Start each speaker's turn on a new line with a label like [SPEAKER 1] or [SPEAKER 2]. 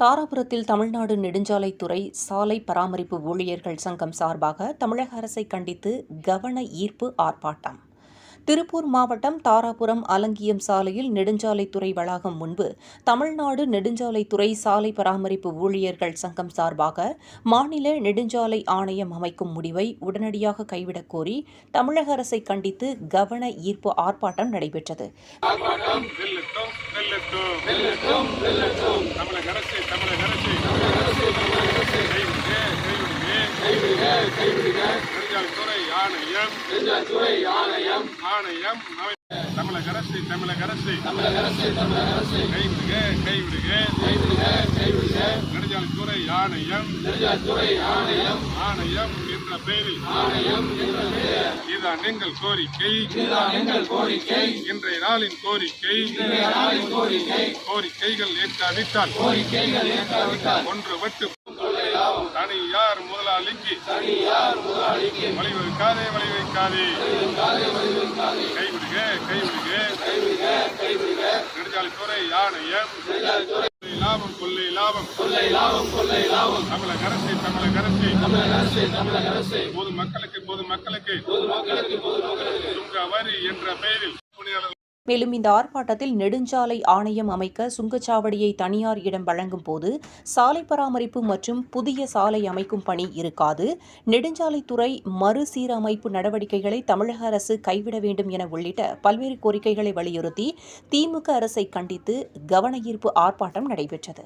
[SPEAKER 1] தாராபுரத்தில் தமிழ்நாடு நெடுஞ்சாலைத்துறை சாலை பராமரிப்பு ஊழியர்கள் சங்கம் சார்பாக தமிழக அரசை கண்டித்து கவன ஈர்ப்பு ஆர்ப்பாட்டம். திருப்பூர் மாவட்டம் தாராபுரம் அலங்கியம் சாலையில் நெடுஞ்சாலைத்துறை வளாகம் முன்பு தமிழ்நாடு நெடுஞ்சாலைத்துறை சாலை பராமரிப்பு ஊழியர்கள் சங்கம் சார்பாக மாநில நெடுஞ்சாலை ஆணையம் அமைக்கும் முடிவை உடனடியாக கைவிடக் கோரி தமிழக அரசை கண்டித்து கவன ஈர்ப்பு ஆர்ப்பாட்டம் நடைபெற்றது
[SPEAKER 2] வெல்லட்டும் வெல்லட்டும் வெல்லட்டும் வெல்லட்டும் தமிழக அரசு தமிழக அரசு கைவிடுக கைவிடுக கைவிடுக நெடுஞ்சாலைத்துறை ஆணையம் நெடுஞ்சாலைத்துறை ஆணையம் ஆணையம். தமிழக அரசு தமிழக அரசு. தமிழக அரசு தமிழக அரசு கைவிடுக கைவிடுக. கைவிடுக கைவிடுக நெடுஞ்சாலைத்துறை ஆணையம் நெடுஞ்சாலைத்துறை ஆணையம் ஆணையம் என்ற பெயரில். ஆணையம் என்ற பெயர் இதுதான் எங்கள் கோரிக்கை. இதுதான் எங்கள் கோரிக்கை இன்றைய நாளின் கோரிக்கை. இன்றைய நாளின் கோரிக்கை கோரிக்கைகள் ஏற்காவிட்டால் கோரிக்கைகள் ஏற்காவிட்டால் ஒன்று வட்டு தனியார் முதலாளிக்கு? தனியார் முதலாளிக்கு? வழிவகுக்காதே வழிவகுக்காதே கைவிடுக கைவிடுக. நெடுஞ்சாலைத்துறை ஆணையம் லாபம் கொள்ளை லாபம். கொள்ளை லாபம் கொள்ளை லாபம். தமிழக அரசு தமிழக அரசு. தமிழக அரசு தமிழக அரசு. பொது மக்களுக்கு பொது மக்களுக்கு. பொது மக்களுக்கு பொது மக்களுக்கு. சுங்க வரி என்ற பெயரில்
[SPEAKER 1] மேலும் இந்த ஆர்ப்பாட்டத்தில் நெடுஞ்சாலை ஆணையம் அமைக்க சுங்கச்சாவடியை தனியார் இடம் வழங்கும் போது சாலை பராமரிப்பு மற்றும் புதிய சாலை அமைக்கும் பணி இருக்காது. நெடுஞ்சாலைத்துறை மறுசீரமைப்பு நடவடிக்கைகளை தமிழக அரசு கைவிட வேண்டும் என உள்ளிட்ட பல்வேறு கோரிக்கைகளை வலியுறுத்தி திமுக அரசை கண்டித்து கவனஈர்ப்பு ஆர்ப்பாட்டம் நடைபெற்றது.